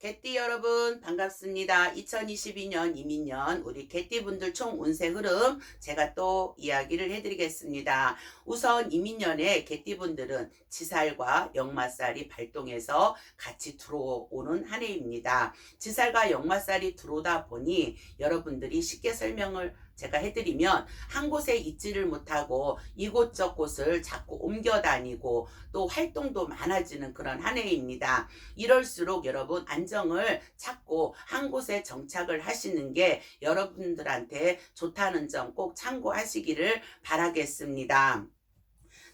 개띠 여러분 반갑습니다. 2022년 이민년 우리 개띠분들 총 운세 흐름 제가 또 이야기를 해드리겠습니다. 우선 이민년에 개띠분들은 지살과 역마살이 발동해서 같이 들어오는 한 해입니다. 지살과 역마살이 들어오다 보니 여러분들이 쉽게 설명을 제가 해드리면 한 곳에 있지를 못하고 이곳저곳을 자꾸 옮겨 다니고 또 활동도 많아지는 그런 한 해입니다. 이럴수록 여러분 안정을 찾고 한 곳에 정착을 하시는 게 여러분들한테 좋다는 점 꼭 참고하시기를 바라겠습니다.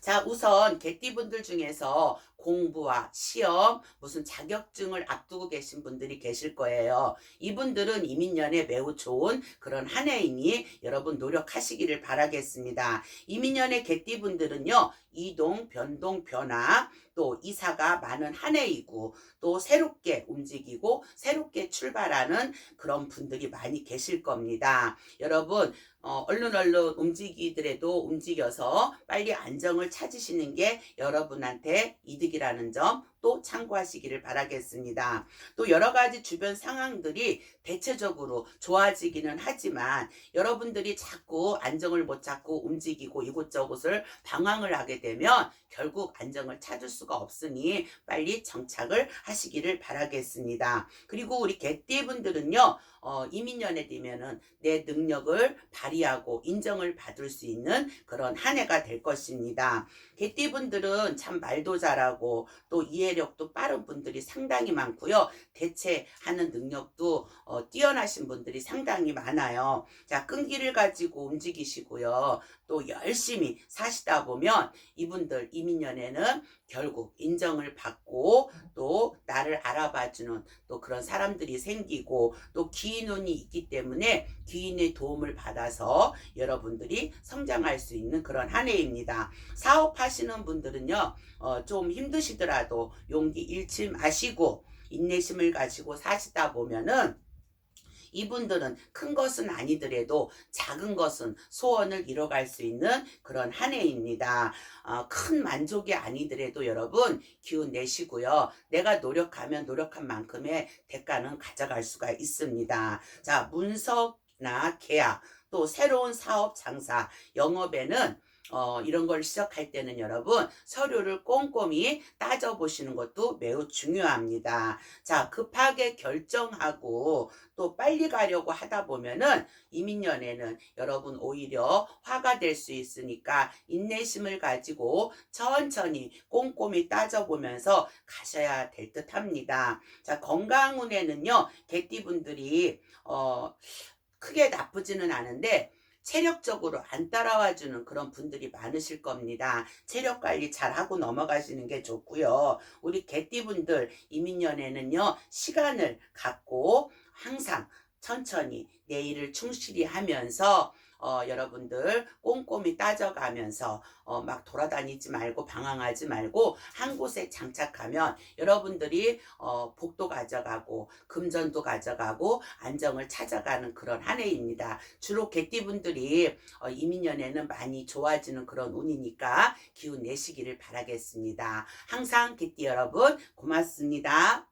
자, 우선 개띠분들 중에서 공부와 시험, 무슨 자격증을 앞두고 계신 분들이 계실 거예요. 이분들은 이민년에 매우 좋은 그런 한 해이니 여러분 노력하시기를 바라겠습니다. 이민년의 개띠분들은요, 이동, 변동, 변화, 또 이사가 많은 한 해이고, 또 새롭게 움직이고, 새롭게 출발하는 그런 분들이 많이 계실 겁니다. 여러분, 어, 얼른 얼른 움직이더라도 움직여서 빨리 안정을 찾으시는 게 여러분한테 이득이 라는 점 또 참고하시기를 바라겠습니다. 또 여러 가지 주변 상황들이 대체적으로 좋아지기는 하지만 여러분들이 자꾸 안정을 못 찾고 움직이고 이곳저곳을 방황을 하게 되면 결국 안정을 찾을 수가 없으니 빨리 정착을 하시기를 바라겠습니다. 그리고 우리 개띠분들은요, 어, 이민년에 되면은 내 능력을 발휘하고 인정을 받을 수 있는 그런 한 해가 될 것입니다. 개띠분들은 참 말도 잘하고 또 이해력도 빠른 분들이 상당히 많고요. 대체하는 능력도 어, 뛰어나신 분들이 상당히 많아요. 자, 끈기를 가지고 움직이시고요. 또 열심히 사시다 보면 이분들 이민년에는 결국 인정을 받고 또 나를 알아봐주는 또 그런 사람들이 생기고 또 기인운이 있기 때문에 기인의 도움을 받아서 여러분들이 성장할 수 있는 그런 한 해입니다. 사업하시는 분들은요, 어, 좀 힘 드시더라도 용기 잃지 마시고 인내심을 가지고 사시다 보면은 이분들은 큰 것은 아니더라도 작은 것은 소원을 이뤄갈 수 있는 그런 한 해입니다. 어, 큰 만족이 아니더라도 여러분 기운 내시고요. 내가 노력하면 노력한 만큼의 대가는 가져갈 수가 있습니다. 자, 문서나 계약, 또 새로운 사업 장사, 영업에는 어, 이런 걸 시작할 때는 여러분 서류를 꼼꼼히 따져보시는 것도 매우 중요합니다. 자, 급하게 결정하고 또 빨리 가려고 하다 보면은 이민년에는 여러분 오히려 화가 될 수 있으니까 인내심을 가지고 천천히 꼼꼼히 따져보면서 가셔야 될 듯 합니다. 자, 건강운에는요, 개띠분들이, 어, 크게 나쁘지는 않은데, 체력적으로 안 따라와 주는 그런 분들이 많으실 겁니다. 체력 관리 잘 하고 넘어가시는 게 좋고요. 우리 개띠분들 이민년에는요, 시간을 갖고 항상 천천히 내 일을 충실히 하면서 어, 여러분들 꼼꼼히 따져가면서 어, 막 돌아다니지 말고 방황하지 말고 한 곳에 장착하면 여러분들이 어, 복도 가져가고 금전도 가져가고 안정을 찾아가는 그런 한 해입니다. 주로 개띠분들이 어, 이민년에는 많이 좋아지는 그런 운이니까 기운 내시기를 바라겠습니다. 항상 개띠 여러분 고맙습니다.